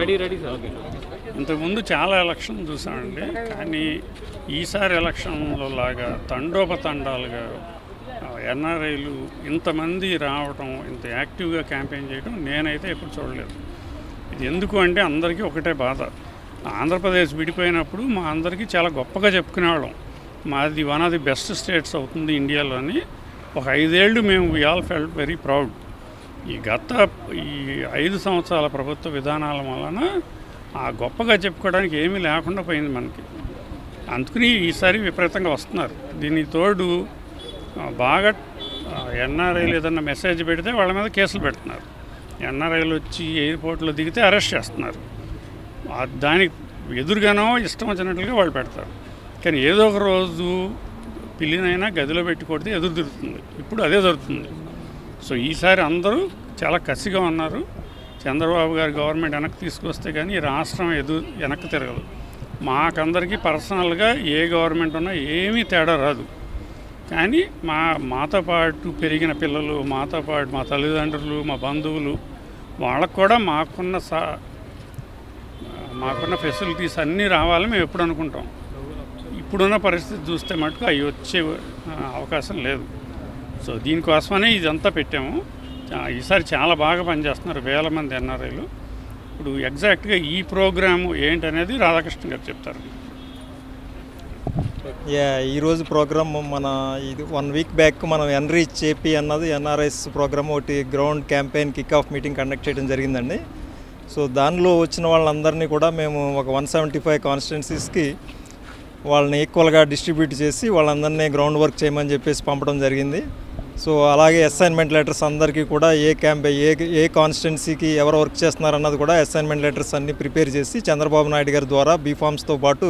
Ready ready sir ఇంతకుముందు చాలా election చూసామండి. కానీ ఈసారి ఎలక్షన్లో లాగా తండోపతండాలుగా ఎన్ఆర్ఐలు ఇంతమంది రావటం ఇంత యాక్టివ్గా క్యాంపెయిన్ చేయడం నేనైతే ఎప్పుడు చూడలేదు. ఇది ఎందుకు అంటే అందరికీ ఒకటే బాధ. ఆంధ్రప్రదేశ్ విడిపోయినప్పుడు మా అందరికీ చాలా గొప్పగా చెప్పుకునేవాళ్ళం. మాది one of the best states అవుతుంది ఇండియాలోని. ఒక ఐదేళ్ళు మేము we all felt very proud. ఈ గత ఈ ఐదు సంవత్సరాల ప్రభుత్వ విధానాల వలన ఆ గొప్పగా చెప్పుకోవడానికి ఏమీ లేకుండా పోయింది మనకి. అందుకని ఈసారి విపరీతంగా వస్తున్నారు. దీని తోడు బాగా ఎన్ఆర్ఐలు ఏదన్నా మెసేజ్ పెడితే వాళ్ళ మీద కేసులు పెడుతున్నారు. ఎన్ఆర్ఐలు వచ్చి ఎయిర్పోర్ట్లో దిగితే అరెస్ట్ చేస్తున్నారు. దానికి ఎదురుగానో ఇష్టం వచ్చినట్లుగా వాళ్ళు పెడతారు. కానీ ఏదో ఒక రోజు పిల్లినైనా గదిలో పెట్టి కొడితే ఎదురు తిరుగుతుంది. ఇప్పుడు అదే జరుగుతుంది. సో ఈసారి అందరూ చాలా కసిగా ఉన్నారు. చంద్రబాబు గారు గవర్నమెంట్ వెనక్కి తీసుకొస్తే కానీ రాష్ట్రం ఎదు వెనక్కి తిరగదు. మాకందరికీ పర్సనల్గా ఏ గవర్నమెంట్ ఉన్నా ఏమీ తేడా రాదు. కానీ మా మాతో పాటు పెరిగిన పిల్లలు మాతో పాటు మా తల్లిదండ్రులు మా బంధువులు వాళ్ళకు కూడా మాకున్న సా మాకున్న ఫెసిలిటీస్ అన్నీ రావాలని మేము ఎప్పుడు అనుకుంటాం. ఇప్పుడున్న పరిస్థితి చూస్తే మటుకు అవి వచ్చే అవకాశం లేదు. సో దీనికోసమనే ఇదంతా పెట్టాము. ఈసారి చాలా బాగా పనిచేస్తున్నారు వేల మంది ఎన్ఆర్ఐలు ఇప్పుడు ఎగ్జాక్ట్గా ఈ ప్రోగ్రాము ఏంటనేది రాధాకృష్ణ గారు చెప్తారు. యా ఈరోజు ప్రోగ్రామ్ మన ఇది వన్ వీక్ బ్యాక్ మనం ఎన్రీచ్ చేపి అన్నది ఎన్ఆర్ఎస్ ప్రోగ్రామ్ ఒకటి ground campaign kick off meeting conduct చేయడం జరిగిందండి. సో దానిలో వచ్చిన వాళ్ళందరినీ కూడా మేము ఒక వన్ సెవెంటీ ఫైవ్ కాన్స్టిట్యున్సీస్కి వాళ్ళని ఈక్వల్గా డిస్ట్రిబ్యూట్ చేసి వాళ్ళందరినీ గ్రౌండ్ వర్క్ చేయమని చెప్పేసి పంపడం జరిగింది. సో అలాగే అసైన్మెంట్ లెటర్స్ అందరికీ కూడా ఏ క్యాంప్ ఏ ఏ కాన్స్టిట్యున్సీకి ఎవరు వర్క్ చేస్తున్నారు అన్నది కూడా అసైన్మెంట్ లెటర్స్ అన్ని ప్రిపేర్ చేసి చంద్రబాబు నాయుడు గారి ద్వారా బీఫామ్స్తో పాటు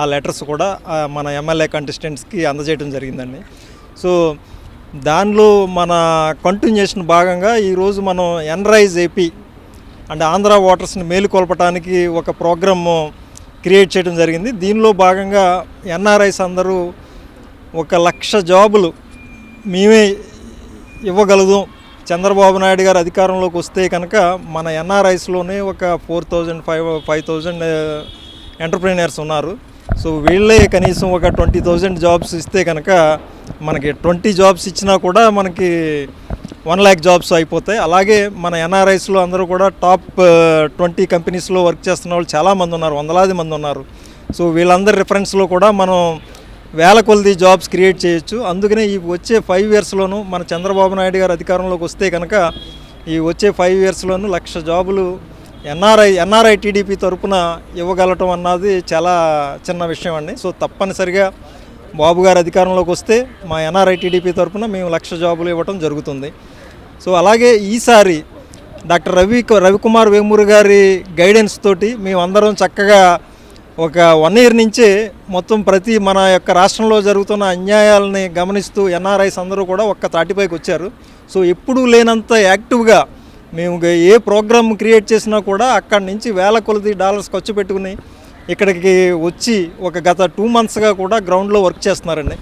ఆ లెటర్స్ కూడా మన ఎమ్మెల్యే కంటెస్టెంట్స్కి అందజేయడం జరిగిందండి. సో దానిలో మన కంటిన్యూషన్ భాగంగా ఈరోజు మనం ఎన్రైజ్ ఏపీ అంటే ఆంధ్ర ఓటర్స్ని మేలుకొల్పడానికి ఒక ప్రోగ్రామ్ క్రియేట్ చేయడం జరిగింది. దీనిలో భాగంగా ఎన్ఆర్ఐస్ అందరూ ఒక లక్ష జాబులు మేమే ఇవ్వగలదు. చంద్రబాబు నాయుడు గారు అధికారంలోకి వస్తే కనుక మన ఎన్ఆర్ఐస్లోనే ఒక four thousand five five thousand entrepreneurs ఉన్నారు. సో వీళ్ళే కనీసం ఒక ట్వంటీ థౌజండ్ జాబ్స్ ఇస్తే కనుక మనకి ట్వంటీ జాబ్స్ ఇచ్చినా కూడా మనకి వన్ ల్యాక్ జాబ్స్ అయిపోతాయి. అలాగే మన ఎన్ఆర్ఐస్లో అందరూ కూడా టాప్ ట్వంటీ కంపెనీస్లో వర్క్ చేస్తున్న వాళ్ళు చాలామంది ఉన్నారు వందలాది మంది ఉన్నారు. సో వీళ్ళందరి రిఫరెన్స్లో కూడా మనం వేల కొలది జాబ్స్ క్రియేట్ చేయొచ్చు. అందుకనే ఈ వచ్చే ఫైవ్ ఇయర్స్లోనూ మన చంద్రబాబు నాయుడు గారు అధికారంలోకి వస్తే కనుక ఈ వచ్చే ఫైవ్ ఇయర్స్లోనూ లక్ష జాబులు ఎన్ఆర్ఐ ఎన్ఆర్ఐ టీడీపీ తరపున ఇవ్వగలటం అన్నది చాలా చిన్న విషయం అండి. సో తప్పనిసరిగా బాబు గారు అధికారంలోకి వస్తే మా ఎన్ఆర్ఐ టీడీపీ తరపున మేము లక్ష జాబులు ఇవ్వటం జరుగుతుంది. సో అలాగే ఈసారి డాక్టర్ రవి రవికుమార్ వేమూరి గారి గైడెన్స్ తోటి మేమందరం చక్కగా ఒక వన్ ఇయర్ నుంచే మొత్తం ప్రతి మన యొక్క రాష్ట్రంలో జరుగుతున్న అన్యాయాలని గమనిస్తూ ఎన్ఆర్ఐస్ అందరూ కూడా ఒక్క తాటిపైకి వచ్చారు. సో ఎప్పుడూ లేనంత యాక్టివ్గా మేము ఏ ప్రోగ్రామ్ క్రియేట్ చేసినా కూడా అక్కడి నుంచి వేల కొలది డాలర్స్ ఖర్చు పెట్టుకుని ఇక్కడికి వచ్చి ఒక గత టూ మంత్స్గా కూడా గ్రౌండ్లో వర్క్ చేస్తున్నారండి.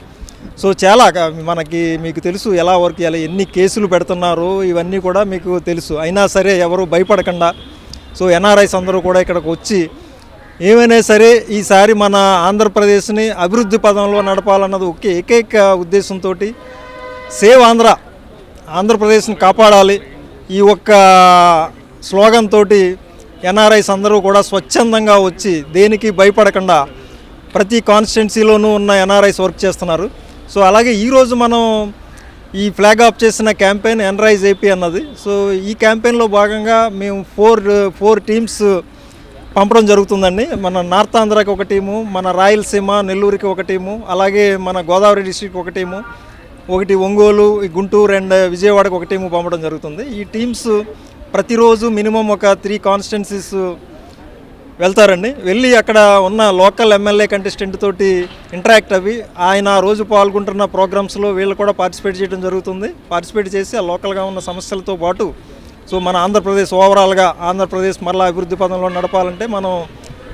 సో చాలా మనకి మీకు తెలుసు ఎలా వర్క్ చేయాలి ఎన్ని కేసులు పెడుతున్నారు ఇవన్నీ కూడా మీకు తెలుసు. అయినా సరే ఎవరు భయపడకుండా సో ఎన్ఆర్ఐస్ అందరూ కూడా ఇక్కడికి వచ్చి ఏమైనా సరే ఈసారి మన ఆంధ్రప్రదేశ్ని అభివృద్ధి పదంలో నడపాలన్నది ఒకే ఏకైక ఉద్దేశంతో సేవ్ ఆంధ్ర ఆంధ్రప్రదేశ్ని కాపాడాలి. ఈ ఒక్క స్లోగన్ తోటి ఎన్ఆర్ఐస్ అందరూ కూడా స్వచ్ఛందంగా వచ్చి దేనికి భయపడకుండా ప్రతి కాన్స్టిట్యున్సీలోనూ ఉన్న ఎన్ఆర్ఐస్ వర్క్ చేస్తున్నారు. సో అలాగే ఈరోజు మనం ఈ ఫ్లాగ్ ఆఫ్ చేసిన క్యాంపెయిన్ ఎన్రైజ్ ఏపీ అన్నది. సో ఈ క్యాంపెయిన్లో భాగంగా మేము ఫోర్ ఫోర్ టీమ్స్ పంపడం జరుగుతుందండి. మన నార్త్ ఆంధ్రాకి ఒక టీము మన రాయలసీమ నెల్లూరుకి ఒక టీము అలాగే మన గోదావరి డిస్ట్రిక్ట్ ఒక టీము ఒకటి ఒంగోలు ఈ గుంటూరు అండ్ విజయవాడకు ఒక టీము పంపడం జరుగుతుంది. ఈ టీమ్స్ ప్రతిరోజు మినిమం ఒక త్రీ కాన్స్టెన్సీస్ వెళ్తారండి. వెళ్ళి అక్కడ ఉన్న లోకల్ ఎమ్మెల్యే కంటెస్టెంట్ తోటి ఇంటరాక్ట్ అవి. ఆయన రోజు పాల్గొంటున్న ప్రోగ్రామ్స్లో వీళ్ళు కూడా పార్టిసిపేట్ చేయడం జరుగుతుంది. పార్టిసిపేట్ చేసి ఆ లోకల్గా ఉన్న సమస్యలతో పాటు సో మన ఆంధ్రప్రదేశ్ ఓవరాల్గా ఆంధ్రప్రదేశ్ మరలా అభివృద్ధి పదంలో నడపాలంటే మనం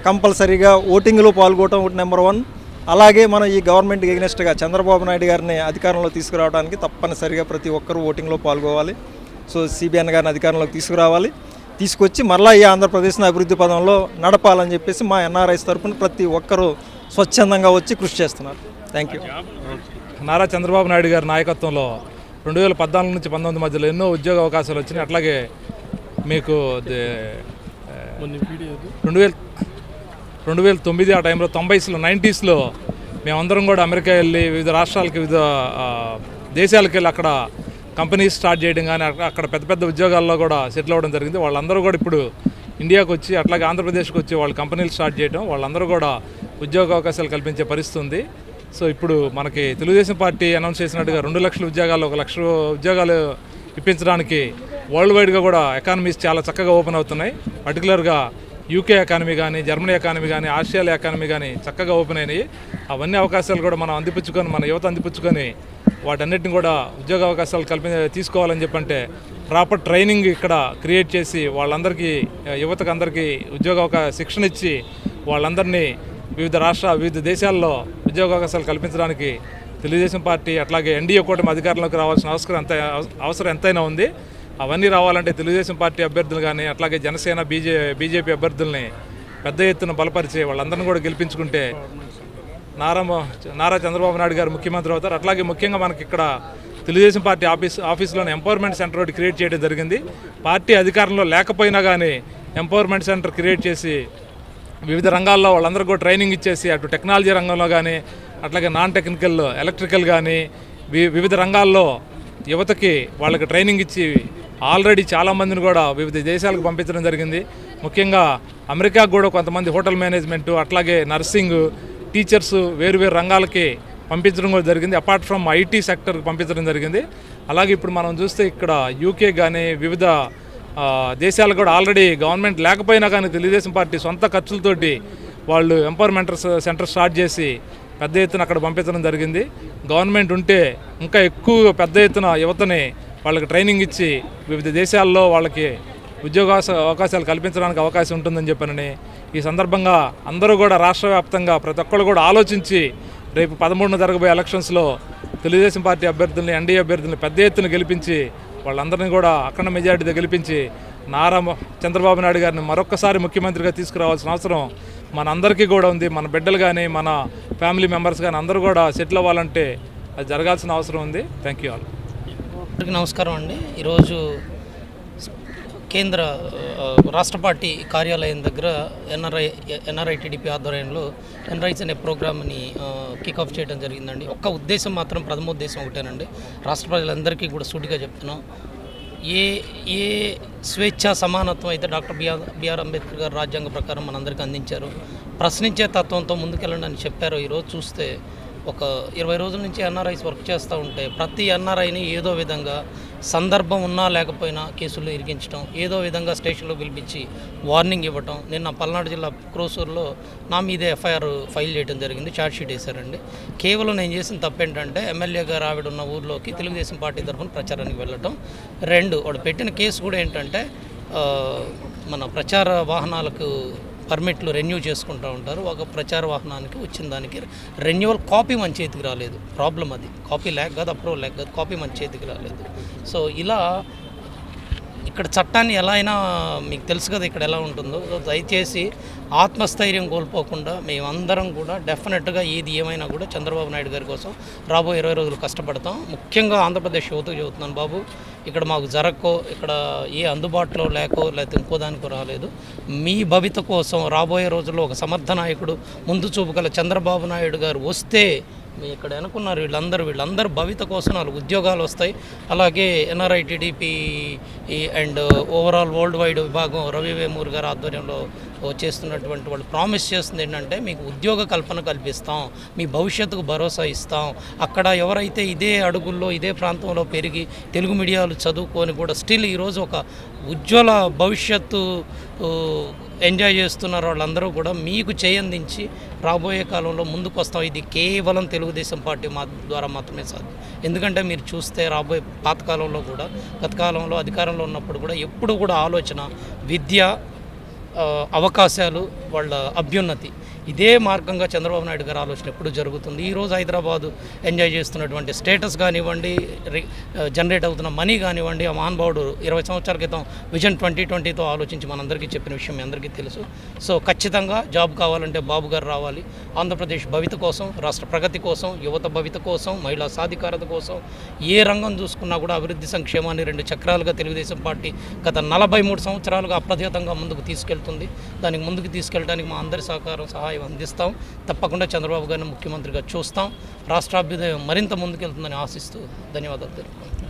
కంపల్సరీగా ఓటింగ్లో పాల్గొనడం ఒకటి నెంబర్ వన్. అలాగే మనం ఈ గవర్నమెంట్కి ఎగ్నెస్ట్గా చంద్రబాబు నాయుడు గారిని అధికారంలో తీసుకురావడానికి తప్పనిసరిగా ప్రతి ఒక్కరూ ఓటింగ్లో పాల్గొవాలి. సో సిబిఎన్ గారిని అధికారంలోకి తీసుకురావాలి. తీసుకొచ్చి మరలా ఈ ఆంధ్రప్రదేశ్ని అభివృద్ధి పదంలో నడపాలని చెప్పేసి మా ఎన్ఆర్ఐస్ తరఫున ప్రతి ఒక్కరూ స్వచ్ఛందంగా వచ్చి కృషి చేస్తున్నారు. Thank you. నారా చంద్రబాబు నాయుడు గారి నాయకత్వంలో రెండు వేల పద్నాలుగు నుంచి పంతొమ్మిది మధ్యలో ఎన్నో ఉద్యోగ అవకాశాలు వచ్చినాయి. అట్లాగే మీకు రెండు వేల రెండు వేల తొమ్మిది ఆ టైంలో తొంభైస్లో నైంటీస్లో మేమందరం కూడా అమెరికా వెళ్ళి వివిధ రాష్ట్రాలకి వివిధ దేశాలకు వెళ్ళి అక్కడ కంపెనీస్ స్టార్ట్ చేయడం కానీ అక్కడ- అక్కడ పెద్ద పెద్ద ఉద్యోగాల్లో కూడా సెటిల్ అవ్వడం జరిగింది. వాళ్ళందరూ కూడా ఇప్పుడు ఇండియాకి వచ్చి అట్లాగే ఆంధ్రప్రదేశ్కి వచ్చి వాళ్ళ కంపెనీలు స్టార్ట్ చేయడం వాళ్ళందరూ కూడా ఉద్యోగ అవకాశాలు కల్పించే పరిస్థితి ఉంది. సో ఇప్పుడు మనకి తెలుగుదేశం పార్టీ అనౌన్స్ చేసినట్టుగా రెండు లక్షల ఉద్యోగాలు ఒక లక్ష ఉద్యోగాలు ఇప్పించడానికి వరల్డ్ వైడ్గా కూడా ఎకానమీస్ చాలా చక్కగా ఓపెన్ అవుతున్నాయి. పర్టికులర్గా యూకే ఎకానమీ కానీ జర్మనీ ఎకానమీ కానీ ఆస్ట్రేలియా ఎకానమీ కానీ చక్కగా ఓపెన్ అయినాయి. అవన్నీ అవకాశాలు కూడా మనం అందిపుచ్చుకొని మన యువత అందిపుచ్చుకొని వాటన్నిటిని కూడా ఉద్యోగ అవకాశాలు కల్పి తీసుకోవాలని చెప్పంటే ప్రాపర్ ట్రైనింగ్ ఇక్కడ క్రియేట్ చేసి వాళ్ళందరికీ యువతకు అందరికీ ఉద్యోగ శిక్షణ ఇచ్చి వాళ్ళందరినీ వివిధ రాష్ట్ర వివిధ దేశాల్లో ఉద్యోగ అవకాశాలు కల్పించడానికి తెలుగుదేశం పార్టీ అట్లాగే ఎన్డీఏ కూటమి అధికారంలోకి రావాల్సిన అవసరం ఎంత అవసరం ఎంతైనా ఉంది. అవన్నీ రావాలంటే తెలుగుదేశం పార్టీ అభ్యర్థులు కానీ అట్లాగే జనసేన బీజే బీజేపీ అభ్యర్థుల్ని పెద్ద ఎత్తున బలపరిచి వాళ్ళందరినీ కూడా గెలిపించుకుంటే నారా నారా చంద్రబాబు నాయుడు గారు ముఖ్యమంత్రి అవుతారు. అట్లాగే ముఖ్యంగా మనకి ఇక్కడ తెలుగుదేశం పార్టీ ఆఫీస్ ఆఫీస్లోనే ఎంపవర్మెంట్ సెంటర్ ఒకటి క్రియేట్ చేయడం జరిగింది. పార్టీ అధికారంలో లేకపోయినా కానీ ఎంపవర్మెంట్ సెంటర్ క్రియేట్ చేసి వివిధ రంగాల్లో వాళ్ళందరూ కూడా ట్రైనింగ్ ఇచ్చేసి అటు టెక్నాలజీ రంగంలో కానీ అట్లాగే నాన్ టెక్నికల్ ఎలక్ట్రికల్ కానీ వి- వివిధ రంగాల్లో యువతకి వాళ్ళకి ట్రైనింగ్ ఇచ్చి ఆల్రెడీ చాలామందిని కూడా వివిధ దేశాలకు పంపించడం జరిగింది. ముఖ్యంగా అమెరికాకు కూడా కొంతమంది హోటల్ మేనేజ్మెంట్ అట్లాగే నర్సింగ్ టీచర్స్ వేరు వేరు రంగాలకి పంపించడం కూడా జరిగింది. అపార్ట్ ఫ్రమ్ ఐటీ సెక్టర్కి పంపించడం జరిగింది. అలాగే ఇప్పుడు మనం చూస్తే ఇక్కడ యూకే కానీ వివిధ దేశాలు కూడా ఆల్రెడీ గవర్నమెంట్ లేకపోయినా కానీ తెలుగుదేశం పార్టీ సొంత ఖర్చులతోటి వాళ్ళు ఎంపవర్మెంట్ సెంటర్ స్టార్ట్ చేసి పెద్ద ఎత్తున అక్కడ పంపించడం జరిగింది. గవర్నమెంట్ ఉంటే ఇంకా ఎక్కువ పెద్ద ఎత్తున యువతని వాళ్ళకి ట్రైనింగ్ ఇచ్చి వివిధ దేశాల్లో వాళ్ళకి ఉద్యోగ అవకాశాలు కల్పించడానికి అవకాశం ఉంటుందని చెప్పానని ఈ సందర్భంగా అందరూ కూడా రాష్ట్ర వ్యాప్తంగా ప్రతి ఒక్కరు కూడా ఆలోచించి రేపు పదమూడున జరగబోయే ఎలక్షన్స్లో తెలుగుదేశం పార్టీ అభ్యర్థుల్ని ఎన్డీఏ అభ్యర్థుల్ని పెద్ద ఎత్తున గెలిపించి వాళ్ళందరినీ కూడా అఖండ మెజార్టీతో గెలిపించి నారా చంద్రబాబు నాయుడు గారిని మరొక్కసారి ముఖ్యమంత్రిగా తీసుకురావాల్సిన అవసరం మనందరికీ కూడా ఉంది. మన బిడ్డలు కానీ మన ఫ్యామిలీ మెంబర్స్ కానీ అందరూ కూడా సెటిల్ అవ్వాలంటే అది జరగాల్సిన అవసరం ఉంది. థ్యాంక్ యూ ఆల్ నమస్కారం అండి. ఈరోజు కేంద్ర రాష్ట్ర పార్టీ కార్యాలయం దగ్గర ఎన్ఆర్ఐ ఎన్ఆర్ఐ టీడీపీ ఆధ్వర్యంలో ఎన్ఆర్ఐస్ అనే ప్రోగ్రామ్ని కిక్ ఆఫ్ చేయడం జరిగిందండి. ఒక్క ఉద్దేశం మాత్రం ప్రథమ ఉద్దేశం ఒకటేనండి. రాష్ట్ర ప్రజలందరికీ కూడా సూటిగా చెప్తున్నాం ఏ ఏ స్వేచ్ఛ సమానత్వం అయితే డాక్టర్ బిఆర్ బిఆర్ అంబేద్కర్ గారు రాజ్యాంగ ప్రకారం మనందరికీ అందించారు ప్రశ్నించే తత్వంతో ముందుకెళ్ళండి అని చెప్పారు ఈరోజు చూస్తే ఒక ఇరవై రోజుల నుంచి ఎన్ఆర్ఐస్ వర్క్ చేస్తూ ఉంటే ప్రతి ఎన్ఆర్ఐని ఏదో విధంగా సందర్భం ఉన్నా లేకపోయినా కేసుల్లో ఇరికించడం ఏదో విధంగా స్టేషన్లో పిలిపించి వార్నింగ్ ఇవ్వటం. నిన్న పల్నాడు జిల్లా క్రోసూరులో నా మీదే ఎఫ్ఐఆర్ ఫైల్ చేయడం జరిగింది షీట్ వేశారండి. కేవలం నేను చేసిన తప్పేంటంటే ఎమ్మెల్యే గారు ఆవిడ ఉన్న ఊర్లోకి తెలుగుదేశం పార్టీ తరఫున ప్రచారానికి వెళ్ళటం. రెండు వాడు పెట్టిన కేసు కూడా ఏంటంటే మన ప్రచార వాహనాలకు పర్మిట్లు రెన్యూ చేసుకుంటూ ఉంటారు. ఒక ప్రచార వాహనానికి వచ్చిన దానికి రెన్యువల్ కాపీ మన చేతికి రాలేదు. ప్రాబ్లం అది. కాపీ లేక కాదు అప్రూవల్ లేక కాదు కాపీ మన చేతికి రాలేదు. సో ఇలా ఇక్కడ చట్టాన్ని ఎలా అయినా మీకు తెలుసు కదా ఇక్కడ ఎలా ఉంటుందో. సో దయచేసి ఆత్మస్థైర్యం కోల్పోకుండా మేమందరం కూడా డెఫినెట్గా ఏది ఏమైనా కూడా చంద్రబాబు నాయుడు గారి కోసం రాబోయే ఇరవై రోజులు కష్టపడతాం. ముఖ్యంగా ఆంధ్రప్రదేశ్ యువతకు చెబుతున్నాను బాబు ఇక్కడ మాకు జరక్కో ఇక్కడ ఏ అందుబాటులో లేకో లేకపోతే ఇంకో దానికో రాలేదు. మీ భవిత కోసం రాబోయే రోజుల్లో ఒక సమర్థ నాయకుడు ముందు చూపు గల చంద్రబాబు నాయుడు గారు వస్తే ఇక్కడ అనుకున్నారు వీళ్ళందరూ వీళ్ళందరూ భవిత కోసం వాళ్ళకి ఉద్యోగాలు వస్తాయి. అలాగే NRI TDP and overall world wide విభాగం రవి వేమూర్ గారి ఆధ్వర్యంలో చేస్తున్నటువంటి వాళ్ళు ప్రామిస్ చేస్తుంది ఏంటంటే మీకు ఉద్యోగ కల్పన కల్పిస్తాం మీ భవిష్యత్తుకు భరోసా ఇస్తాం. అక్కడ ఎవరైతే ఇదే అడుగుల్లో ఇదే ప్రాంతంలో పెరిగి తెలుగు మీడియాలు చదువుకొని కూడా స్టిల్ ఈరోజు ఒక ఉజ్వల భవిష్యత్తు ఎంజాయ్ చేస్తున్నారు వాళ్ళందరూ కూడా మీకు చేయందించి రాబోయే కాలంలో ముందుకు వస్తాం ఇది కేవలం తెలుగుదేశం పార్టీ మా ద్వారా మాత్రమే సాధ్యం. ఎందుకంటే మీరు చూస్తే రాబోయే పాతకాలంలో కూడా గతకాలంలో అధికారంలో ఉన్నప్పుడు కూడా ఎప్పుడు కూడా ఆలోచన విద్య అవకాశాలు వాళ్ళ అభ్యున్నతి. ఇదే మార్గంగా చంద్రబాబు నాయుడు గారి ఆలోచన ఎప్పుడు జరుగుతుంది? ఈరోజు హైదరాబాదు ఎంజాయ్ చేస్తున్నటువంటి స్టేటస్ కానివ్వండి రి- జనరేట్ అవుతున్న మనీ కానివ్వండి ఆ మహానుభావుడు ఇరవై సంవత్సరాల క్రితం విజన్ ట్వంటీ ట్వంటీతో ఆలోచించి మనందరికీ చెప్పిన విషయం మీ అందరికీ తెలుసు. సో ఖచ్చితంగా జాబ్ కావాలంటే బాబు గారు రావాలి. ఆంధ్రప్రదేశ్ భవిత కోసం రాష్ట్ర ప్రగతి కోసం యువత భవిత కోసం మహిళా సాధికారత కోసం ఏ రంగం చూసుకున్నా కూడా అభివృద్ధి సంక్షేమాన్ని రెండు చక్రాలుగా తెలుగుదేశం పార్టీ గత నలభై మూడు సంవత్సరాలుగా అప్రతిహతంగా ముందుకు తీసుకెళ్తుంది. దానికి ముందుకు తీసుకెళ్ళడానికి మా అందరి సహకారం సహాయం అందిస్తాం. తప్పకుండా చంద్రబాబు గారిని ముఖ్యమంత్రిగా చూస్తాం. రాష్ట్రాభ్యుదయం మరింత ముందుకెళ్తుందని ఆశిస్తూ ధన్యవాదాలు తెలుపుకుంటున్నాను.